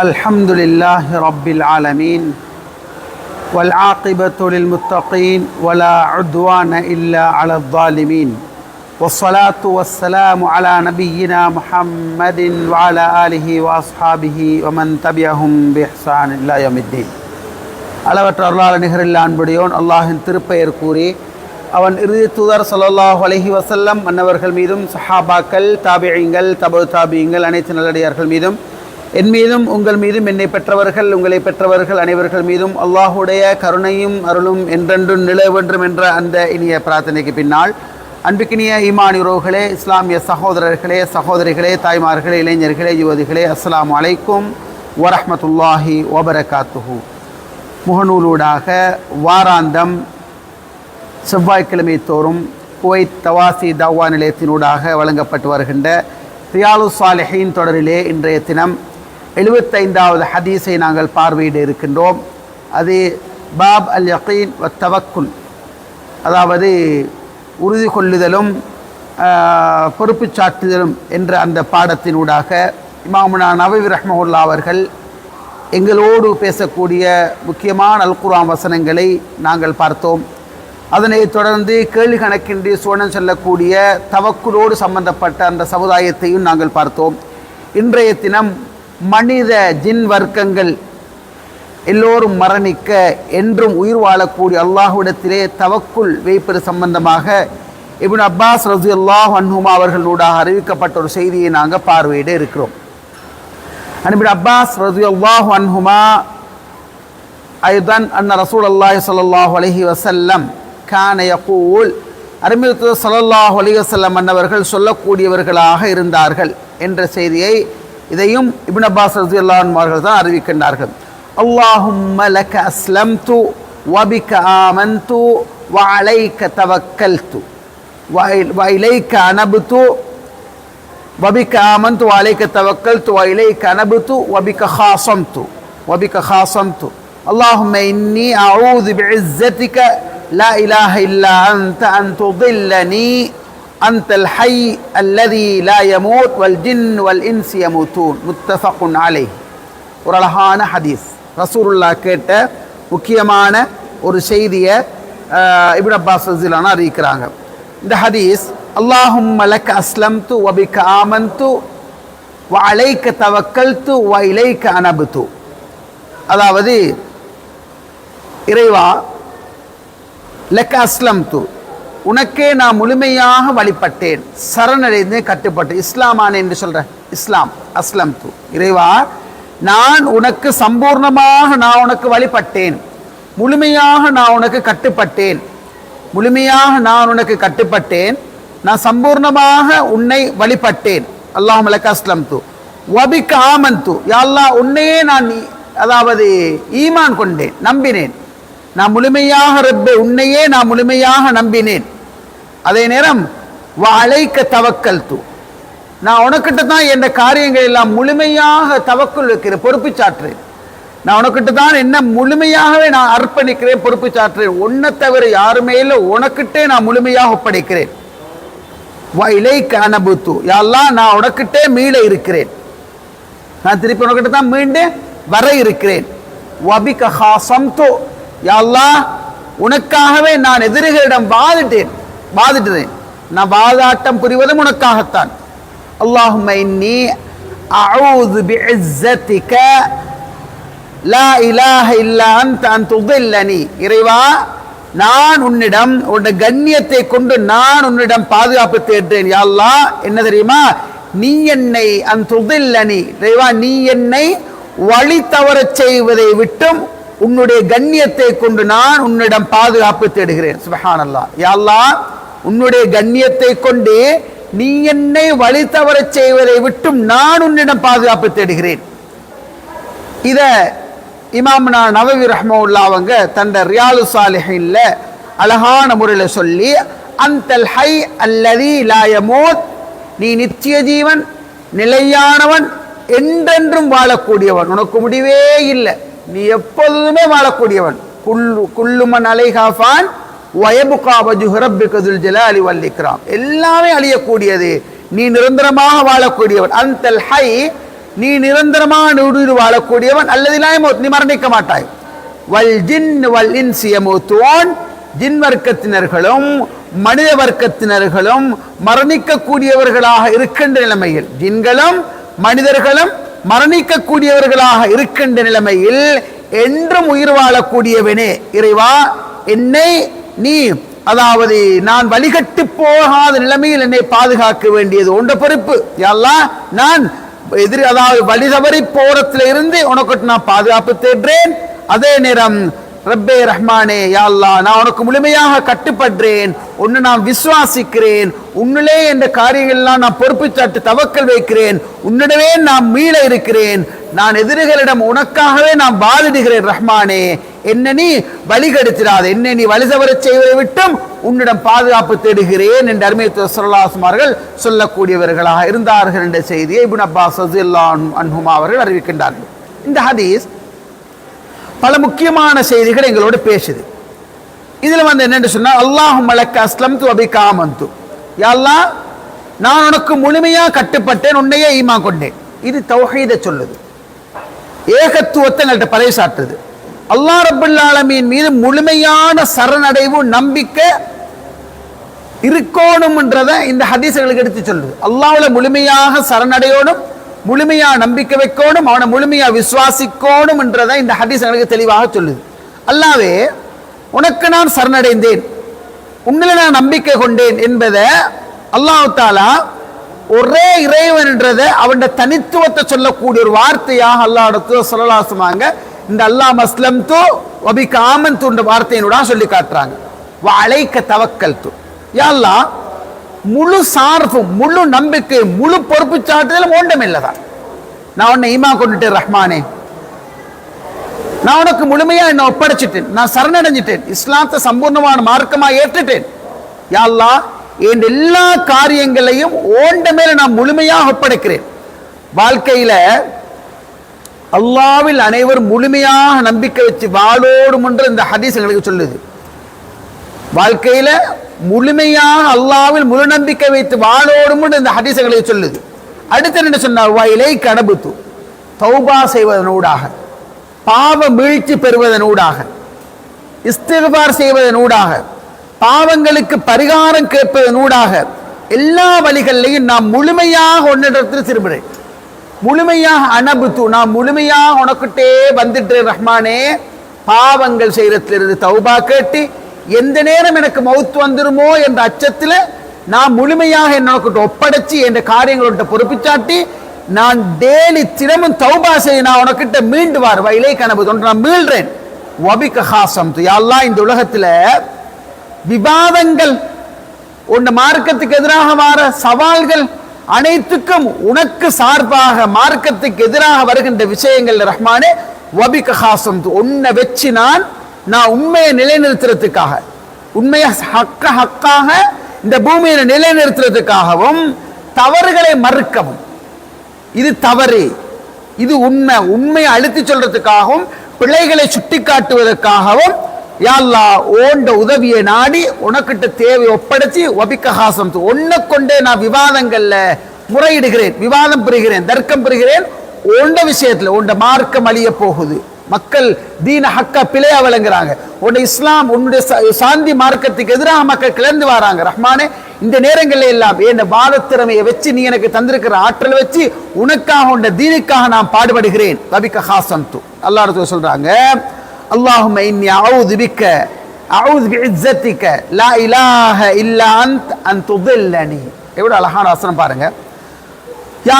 الحمد لله رب العالمين والعاقبة للمتقين ولا عدوان إلا على الظالمين والصلاة والسلام على نبينا محمد وعلى آله وأصحابه ومن تبعهم بإحسان إلى يوم الدين அளவற்ற அருளாள நிகரில் அன்புடையோன் அல்லாஹின் திருப்பெயர் கூறி அவன் இறுதி தூதர் ஸல்லல்லாஹு அலைஹி வஸல்லம் மன்னவர்கள் மீதும் சஹாபாக்கள் தாபியங்கள் தபு தாபியங்கள் அனைத்து நல்லடியார்கள் மீதும் என் மீதும் உங்கள் மீதும் என்னை பெற்றவர்கள் உங்களை பெற்றவர்கள் அனைவர்கள் மீதும் அல்லாஹுடைய கருணையும் அருளும் என்றென்றும் நிலவென்றும் என்ற அந்த இனிய பிரார்த்தனைக்கு பின்னால் அன்புக்கினிய ஈமான் உறவுகளே இஸ்லாமிய சகோதரர்களே சகோதரிகளே தாய்மார்களே இளைஞர்களே யுவதிகளே அஸ்லாம் அலைக்கும் வரஹ்மத்துல்லாஹி வபரகாத்துஹு. முகநூலூடாக வாராந்தம் செவ்வாய்க்கிழமை தோறும் குவைத் தவாசி தவ்வா நிலையத்தினூடாக வழங்கப்பட்டு வருகின்ற ரியாலு சாலிஹின் தொடரிலே இன்றைய தினம் எழுபத்தைந்தாவது ஹதீஸை நாங்கள் பார்வையிட இருக்கின்றோம். அது பாப் அல் யக்கீன் வ தவக்குல் அதாவது உறுதி கொள்ளுதலும் பொறுப்பு சாட்டுதலும் என்ற அந்த பாடத்தினூடாக இமாமுனா நவீர் ரஹ்மஹுல்லா அவர்கள் எங்களோடு பேசக்கூடிய முக்கியமான அல்குரான் வசனங்களை நாங்கள் பார்த்தோம். அதனைத் தொடர்ந்து கேள்வி கணக்கின்றி சோழன் சொல்லக்கூடிய தவக்குலோடு சம்பந்தப்பட்ட அந்த சமுதாயத்தையும் நாங்கள் பார்த்தோம். இன்றைய தினம் மனித ஜின் வர்க்கங்கள் எல்லோரும் மரணிக்க என்றும் உயிர் வாழக்கூடிய அல்லாஹுடத்திலே தவக்குள் வைப்பது சம்பந்தமாக இபின் அப்பாஸ் ரசு அல்லாஹ் அன்ஹுமா அவர்களூடாக அறிவிக்கப்பட்ட ஒரு செய்தியை நாங்கள் பார்வையிட இருக்கிறோம். அன்பின் அப்பாஸ் ரசு அல்லாஹ் அன்ஹுமா ஐதன் அன்ன ரசூல் அல்லாஹ் சல்லாஹ் அலஹி வசல்லம் கான யகூல் அறிமுகத்து சல்லாஹ் அலி வசல்லம் அன்னவர்கள் சொல்லக்கூடியவர்களாக இருந்தார்கள் என்ற செய்தியை இதையும் இப்னு அப்பாஸ் ரலியல்லாஹு அன்ஹு அவர்கள் தான் அறிவிக்கின்றார்கள் அல்லாஹும்ம லக அஸ்லம்து வபிக ஆமன்து வஅலைக தவக்கல்து وإليك أنبت وبك آمنت وعليك توكلت وإليك أنبت وبك خاصمت وبك خاصمت اللهم إني أعوذ بعزتك لا إله إلا أنت أن تضلني அந்தல் ஹை அல்லதி லா யமூத் வல் ஜின் வல் இன்ஸ் யமூத்தூன். முத்தஃபக்குன் அலை ஒரு அழகான ஹதீஸ். ரசூருல்லா கேட்ட முக்கியமான ஒரு செய்தியை இபின் அப்பாஸ் ரசிலான அறிவிக்கிறாங்க. இந்த ஹதீஸ் அல்லாஹும் மலக் அஸ்லம் து வபிக் ஆமன் து வ அலைக்க தவக்கல் து வ இலைக்க அனபு து அதாவது இறைவா லெக்க அஸ்லம் து உனக்கே நான் முழுமையாக வழிபட்டேன். சரணடைந்து கட்டுப்பட்டு. இஸ்லாமான் என்று சொல்கிறேன் இஸ்லாம் அஸ்லம்து. இறைவா நான் உனக்கு சம்பூர்ணமாக நான் உனக்கு வழிபட்டேன். முழுமையாக நான் உனக்கு கட்டுப்பட்டேன். முழுமையாக நான் உனக்கு கட்டுப்பட்டேன். நான் சம்பூர்ணமாக உன்னை வழிபட்டேன். அல்லாஹ் மலக்க அஸ்லம் து வபிக்க ஆமந்து யாழ்லா உன்னையே நான் அதாவது ஈமான் கொண்டேன். நம்பினேன். நான் முழுமையாக ரப்பே உன்னையே நான் முழுமையாக நம்பினேன். அதே நேரம் வ அலைக்க தவக்கல் தூ நான் உனக்கிட்ட தான் என் காரியங்கள் எல்லாம் முழுமையாக தவக்குள் வைக்கிறேன் பொறுப்பு சாற்றுறேன். நான் உனக்கிட்ட தான் என்ன முழுமையாகவே நான் அர்ப்பணிக்கிறேன் பொறுப்பு சாற்றுறேன். உன்னை தவிர யாருமே இல்லை உனக்கிட்டே நான் முழுமையாக ஒப்படைக்கிறேன். இலைக்கு அனபுத்து. யாரெல்லாம் நான் உனக்கிட்டே மீள இருக்கிறேன். நான் திருப்பி உனக்கிட்ட தான் மீண்டு வர இருக்கிறேன். வபிக ஹாசம்து. யாரெல்லாம் உனக்காகவே நான் எதிரிகளிடம் வாதிட்டேன். வாதிட்டேன் நான் வாதாட்டம் புரிவதும் உனக்காகத்தான். அல்லாஹும் இன்னி அவுது பிஇஸ்ஸத்திக லா இலாஹ இல்லா அன்த அன் துதில்லனி. இறைவா நான் உன்னிடம் உன்னுடைய கண்ணியத்தை கொண்டு நான் உன்னிடம் பாதுகாப்பு தேடுறேன். யா என்ன தெரியுமா? நீ என்னை அன் துதில்லனி. இறைவா நீ என்னை வழி தவறச் செய்வதை விட்டும் உன்னுடைய கண்ணியத்தை கொண்டு நான் உன்னிடம் பாதுகாப்பு தேடுகிறேன். சுபஹானல்லாஹ் யா அல்லாஹ் உன்னுடைய கண்ணியத்தை கொண்டு நீ என்னை வழி தவறச் செய்வதை விட்டும் நான் உன்னிடம் பாதுகாப்பு தேடுகிறேன். இத இமாம்னா நவவி ரஹ்மவுல்லா அவங்க தந்த ரியாலு சாலிஹின்ல அழகான முறையில் சொல்லி அந்தல் ஹை அல்லதி லாயமோத் நீ நித்திய ஜீவன் நிலையானவன் என்றென்றும் வாழக்கூடியவன். உனக்கு முடிவே இல்லை. நீ எப்பொழுதுமே வாழக்கூடியவன். குள்ளு குல்லுமன் அலைகாஃபான் வயபுகா வஜுஹு ரப்பிகதுல் ஜலாலி வல் எல்லாமே அழியக்கூடியது. நீ நிரந்தரமாக வாழக்கூடியவன். அந்தல் ஹை நீ நிரந்தரமான உயிர் வாழக்கூடியவன். அல்லது நீ மரணிக்க மாட்டாய். வல் ஜின் வல் இன்சியமூத்துவான் ஜின் வர்க்கத்தினர்களும் மனித வர்க்கத்தினர்களும் மரணிக்கக்கூடியவர்களாக இருக்கின்ற நிலைமையில். ஜின்களும் மனிதர்களும் மரணிக்கக்கூடியவர்களாக இருக்கின்ற நிலைமையில் என்றும் உயிர் வாழக்கூடியவனே இறைவா என்னை நீ அதாவது நான் வழிகட்டு போகாத நிலைமையில் என்னை பாதுகாக்க வேண்டியது ஒன்ற பொறுப்பு. யாரெல்லாம் நான் எதிரி அதாவது வழி தவறி போறத்துல இருந்து உனக்கு நான் பாதுகாப்பு தேடுறேன். அதே நேரம் ரப்பே ரஹ்மானே யா அல்லாஹ் நான் உனக்கு முழுமையாக கட்டுப்படுறேன் உன்னை நான் விசுவாசிக்கிறேன். உன்னிலே என்ற காரியங்கள்லாம் நான் பொறுப்பு சாட்டு தவக்கல் வைக்கிறேன். உன்னிடவே நான் மீள இருக்கிறேன். நான் எதிரிகளிடம் உனக்காகவே நான் வாதிடுகிறேன் ரஹ்மானே. என்ன நீ வழிகெடுத்திராத என்ன நீ வழி தவறச் செய்வதை விட்டும் உன்னிடம் பாதுகாப்பு தேடுகிறேன் என்று அருமையத்துவ சுரலாசுமார்கள் சொல்லக்கூடியவர்களாக இருந்தார்கள் என்ற செய்தியை இபுன் அப்பாஸ் ரஸியல்லாஹு அன்ஹுமா அவர்கள் அறிவிக்கின்றார்கள். இந்த ஹதீஸ் பல முக்கியமான செய்திகள் எங்களோட பேசுது. இதுல வந்து என்னென்னு சொன்னா அல்லாஹு மலக்க அஸ்லம் து அபி காமந்து யாழ்லா நான் உனக்கு முழுமையா கட்டுப்பட்டேன் உன்னையே ஈமா கொண்டேன். இது தௌஹீத சொல்லுது. ஏகத்துவத்தை எங்கள்கிட்ட பறைசாற்றுது. அல்லாஹ் ரபுல் ஆலமீன் மீது முழுமையான சரணடைவு நம்பிக்கை இருக்கணும்ன்றத இந்த ஹதீஸ்களுக்கு எடுத்து சொல்லுது. அல்லாவில் முழுமையாக சரணடையோடும் முழுமையா நம்பிக்கை வைக்கணும் அவனை முழுமையா விசுவாசிக்கணும் என்றதை இந்த ஹதீஸ் எங்களுக்கு தெளிவாக சொல்லுது. அல்லாவே உனக்கு நான் சரணடைந்தேன். உங்களை நான் நம்பிக்கை கொண்டேன் என்பதை அல்லாஹ் தாலா ஒரே இறைவன் என்றத அவன் தனித்துவத்தை சொல்லக்கூடிய ஒரு வார்த்தையாக அல்லாஹ் சொல்லலாசுமாங்க இந்த அல்லாஹ் மஸ்லம் தூ வபி காமன் தூண்ட வார்த்தையினோட சொல்லி காட்டுறாங்க அழைக்க தவக்கல் தூ யாழ்லா முழு சார்பும் முழு நம்பிக்கை முழு பொறுப்பு சாட்டுதலும் ஓண்டம் இல்லதான். நான் உன்னை ஈமா கொண்டுட்டேன் ரஹ்மானே. நான் உனக்கு முழுமையா என்ன ஒப்படைச்சிட்டேன். நான் சரணடைஞ்சிட்டேன். இஸ்லாத்தை சம்பூர்ணமான மார்க்கமா ஏற்றுட்டேன். யாழ்லா என் எல்லா காரியங்களையும் ஓண்ட மேல நான் முழுமையாக ஒப்படைக்கிறேன். வாழ்க்கையில அல்லாவில் அனைவரும் முழுமையாக நம்பிக்கை வச்சு வாழோடும் என்று இந்த ஹதீஸ் எங்களுக்கு சொல்லுது. வாழ்க்கையில முழுமையாக அல்லாவில் முழு நம்பிக்கை வைத்து வாழோடும் இந்த ஹதீசங்களை சொல்லுது. அடுத்து என்ன சொன்னார்? வாயிலை கடபுத்து தௌபா செய்வதனூடாக. பாவ மீழ்ச்சி பெறுவதனூடாக. இஸ்திகார் செய்வதனூடாக. பாவங்களுக்கு பரிகாரம் கேட்பதனூடாக. எல்லா வழிகளிலையும் நாம் முழுமையாக ஒன்னிடத்தில் திரும்புகிறேன் முழுமையாக அனபுத்து. நான் முழுமையாக உனக்கிட்டே வந்துட்டு ரஹ்மானே. பாவங்கள் செய்யறதிலிருந்து தௌபா கேட்டு எந்த நேரம் எனக்கு மவுத்து வந்துருமோ என்ற அச்சத்தில் நான் முழுமையாக என்னோட ஒப்படைச்சு என்ற காரியங்களோட பொறுப்பிச்சாட்டி நான் டேலி தினமும் தௌபா செய்ய நான் உனக்கிட்ட மீண்டு வார். வயலே கனவு. ஒன்று நான் மீள்றேன். வபிக ஹாசம் யாழ்லா இந்த உலகத்துல விவாதங்கள் உன் மார்க்கத்துக்கு எதிராக வர சவால்கள் அனைத்துக்கும் உனக்கு சார்பாக மார்க்கத்துக்கு எதிராக வருகின்ற விஷயங்கள் ரஹ்மானே வபிக ஹாசம் உன்னை வச்சு நான் நான் உண்மையை நிலைநிறுத்துறதுக்காக உண்மையை ஹக்க ஹக்காக இந்த பூமியில நிலைநிறுத்துறதுக்காகவும் தவறுகளை மறுக்கவும். இது தவறு. இது உண்மை. உண்மையை அழுத்தி சொல்றதுக்காகவும் பிள்ளைகளை சுட்டி காட்டுவதற்காகவும் யாழ்லா ஓண்ட உதவியை நாடி உனக்கிட்ட தேவை ஒப்படைச்சு ஒபிக்கஹாசம் ஒன்ன கொண்டே நான் விவாதங்கள்ல முறையிடுகிறேன் விவாதம் பெறுகிறேன் தர்க்கம் பெறுகிறேன் ஓண்ட விஷயத்துல உண்ட மார்க்கம் அழிய போகுது. மக்கள் தீன ஹக்க பிழையா விளங்குறாங்க. உன்னை இஸ்லாம் உன்னுடைய சாந்தி மார்க்கத்துக்கு எதிராக மக்கள் கிளர்ந்து வராங்க. ரஹ்மானே இந்த நேரங்களில் எல்லாம் என் வாதத்திறமையை வச்சு நீ எனக்கு தந்திருக்கிற ஆற்றல் வச்சு உனக்காக உண்ட தீனுக்காக நான் பாடுபடுகிறேன். ரபிக்க ஹாசன் து அல்லாஹ் சொல்றாங்க அல்லாஹும் இன்னி அவுது பிக்க அவுது பிஇஸ்ஸத்திக லா இலாஹ இல்லா அன்த் அன் துதில்லனி. எவ்வளோ அழகான வசனம் பாருங்க. யா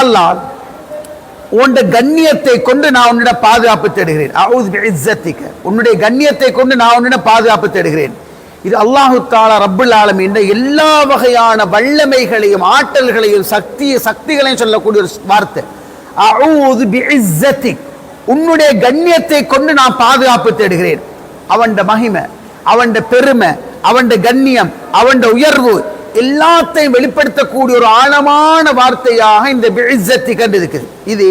உன்னுடைய கண்ணியத்தை கொண்டு நான் உன்னிட பாதுகாப்பு தேடுகிறேன். உன்னுடைய கண்ணியத்தை கொண்டு நான் உன்னிட பாதுகாப்பு தேடுகிறேன். இது அல்லாஹு தாலா ரப்புல் ஆலமீன் எல்லா வகையான வல்லமைகளையும் ஆற்றல்களையும் சக்தி சக்திகளையும் சொல்லக்கூடிய ஒரு வார்த்தை. அவுது உன்னுடைய கண்ணியத்தை கொண்டு நான் பாதுகாப்பு தேடுகிறேன். அவன் மகிமை அவன் பெருமை அவன் கண்ணியம் அவன் உயர்வு எல்லாத்தையும் வெளிப்படுத்தக்கூடிய ஒரு ஆழமான வார்த்தையாக இந்த பிஇஸ்ஸத்தி கண்டிருக்குது. இது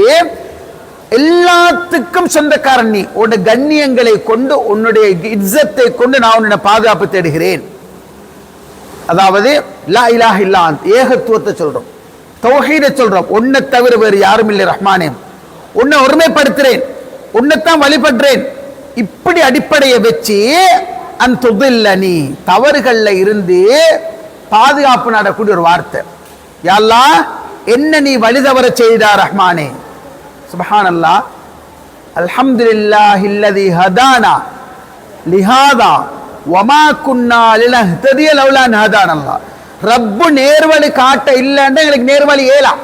எல்லாத்துக்கும் சொந்தக்காரன் நீ. உன்னோட கண்ணியங்களை கொண்டு உன்னுடைய இஸ்ஸத்தை கொண்டு நான் உன்னை பாதுகாப்பு தேடுகிறேன். அதாவது லா இலா இல்லா ஏகத்துவத்தை சொல்றோம். தௌஹீதை சொல்றோம். ஒன்னை தவிர வேறு யாரும் இல்லை ரஹ்மானே. உன்னை ஒருமைப்படுத்துறேன். உன்னைத்தான் வழிபடுறேன். இப்படி அடிப்படையை வச்சு அந்த நீ தவறுகள்ல இருந்து பாதுகாப்பு நடக்கூடிய ஒரு வார்த்தை. யாழ்லா என்ன நீ வழிதவர செய்தா ரஹ்மானே? சுபஹான் அல்லா அல்ஹம்துலில்லாஹ் இல்லதி ஹதானா. லிஹாதா. ஒமா குன்னா லினஹ்ததிய லவ்லா ஹதான ரப்பு நேர்வழி காட்ட இல்லைன்ற எங்களுக்கு நேர்வழி ஏலாம்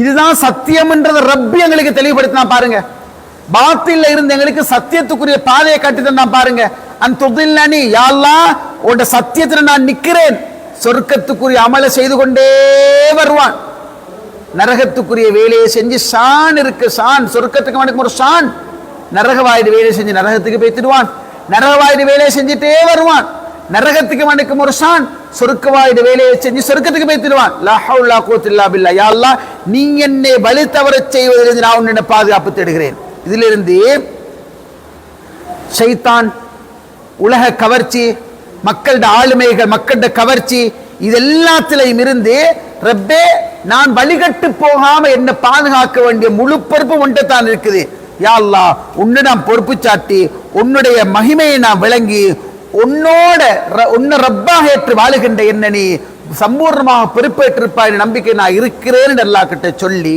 இதுதான் சத்தியம்ன்றது ரப்பு எங்களுக்கு தெளிவுபடுத்தினா பாருங்க. பாத்தில இருந்து எங்களுக்கு சத்தியத்துக்குரிய பாதையை காட்டி தந்தா பாருங்க. அந்த துதில்லனி யாழ்லா உன்ட சத்தியத்துல நான் நிக்கிறேன். சொர்க்கத்துக்குரிய அமலை செய்து கொண்டே வருவான். நரகத்துக்குரிய வேலையை செஞ்சு சான் இருக்கு சான். சொர்க்கத்துக்கு அவனுக்கு ஒரு ஷான் நரகவாயுடு வேலையை செஞ்சு நரகத்துக்கு பேத்திடுவான் நரகவாயுடு வேலையை செஞ்சுட்டே வருவான். நரகத்துக்கு அவனுக்கு ஒரு ஷான் சொருக்கவாயுடு வேலையை செஞ்சு சொர்க்கத்துக்கு பேத்திடுவான் லஹவுல்லா கோத்தில்லா பில்லா. யாழ்லா நீ என்னை வலி தவறச் செய்வதிலிருந்து நான் உன்னை பாதுகாப்பு தேடுகிறேன். இதிலிருந்து சைத்தான் உலக கவர்ச்சி மக்களோட ஆளுமைகள் மக்களோட கவர்ச்சி இது எல்லாத்திலையும் இருந்து ரப்பே நான் வழிகட்டு போகாம என்ன பாதுகாக்க வேண்டிய முழு பொறுப்பு ஒன்றை தான் இருக்குது யாழ்லா உன்னை நான் பொறுப்பு சாட்டி உன்னுடைய மகிமையை நான் விளங்கி உன்னோட ர- உன்னை ரப்பாக ஏற்று வாழுகின்ற என்ன நீ சம்பூர்ணமாக பொறுப்பேற்றிருப்பாய் நம்பிக்கை நான் இருக்கிறேன் என்று அல்லாஹ் கிட்ட சொல்லி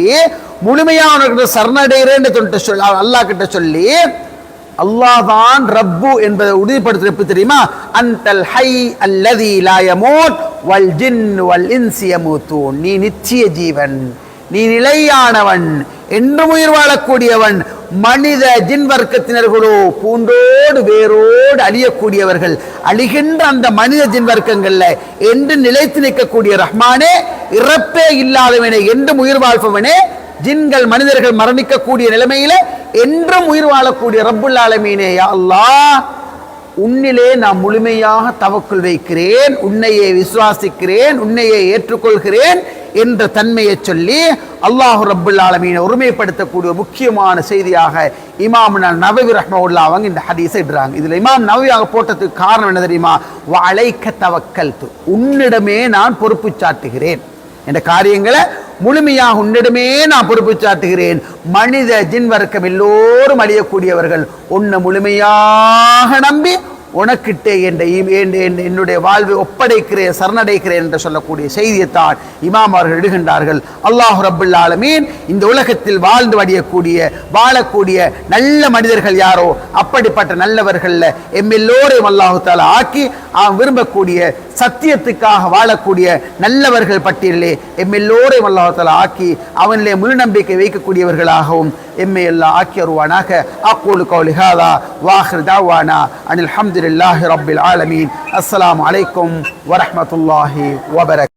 முழுமையான சரணடைகிறேன் என்று சொல்லி அல்லாஹ் கிட்ட சொல்லி அல்லாஹ் தான் ரப்பு என்பதை உறுதிப்படுத்துறது எப்படி தெரியுமா? அந்தல் ஹை அல்லதி லா வல் ஜின் வல் இன்சியமூத்தூன் நீ நிச்சய ஜீவன் நீ நிலையானவன் என்றும் உயிர் வாழக்கூடியவன் மனித ஜின் வர்க்கத்தினர்களோ பூண்டோடு வேரோடு அழியக்கூடியவர்கள் அழிகின்ற அந்த மனித ஜின் வர்க்கங்கள்ல என்று நிலைத்து நிற்கக்கூடிய ரஹ்மானே இறப்பே இல்லாதவனே என்றும் உயிர் வாழ்பவனே ஜின்கள் மனிதர்கள் மரணிக்கக்கூடிய நிலைமையில என்றும் உயிர் வாழக்கூடிய ரப்புல் ஆலமீனே அல்லா அல்லாஹ் உன்னிலே நான் முழுமையாக தவக்குள் வைக்கிறேன் உன்னையே விசுவாசிக்கிறேன் உன்னையே ஏற்றுக்கொள்கிறேன் என்ற தன்மையை சொல்லி அல்லாஹ் ரப்புல் ஆலமீனை ஒருமைப்படுத்தக்கூடிய முக்கியமான செய்தியாக இமாம் நவவி ரஹ்மவுல்லா அவங்க இந்த ஹதீஸை இடுறாங்க. இதுல இமாம் நவவியாக போட்டதுக்கு காரணம் என்ன தெரியுமா? வளைக்க தவக்கல் உன்னிடமே நான் பொறுப்பு சாட்டுகிறேன். என்ற காரியங்களை முழுமையாக உன்னிடமே நான் பொறுப்பு சாட்டுகிறேன். மனித ஜின் வர்க்கம் எல்லோரும் அழியக்கூடியவர்கள். உன்னை முழுமையாக நம்பி உனக்கிட்டே என்ற என்னுடைய வாழ்வை ஒப்படைக்கிறேன் சரணடைக்கிறேன் என்று சொல்லக்கூடிய செய்தியைத்தான் இமாம் அவர்கள் இடுகின்றார்கள். அல்லாஹ் ரப்புல் ஆலமீன் இந்த உலகத்தில் வாழ்ந்து வடியக்கூடிய வாழக்கூடிய நல்ல மனிதர்கள் யாரோ அப்படிப்பட்ட நல்லவர்களில் எம் எல்லோரையும் அல்லாஹு தாலா ஆக்கி அவன் விரும்பக்கூடிய சத்தியத்துக்காக வாழக்கூடிய நல்லவர்கள் பட்டியலே எம் எல்லோரையும் அல்லாஹு தாலா ஆக்கி அவனிலே முழு நம்பிக்கை வைக்கக்கூடியவர்களாகவும் إما إلا أكير وناك أقول قولي هذا وآخر دعوانا أن الحمد لله رب العالمين. السلام عليكم ورحمة الله وبركاته.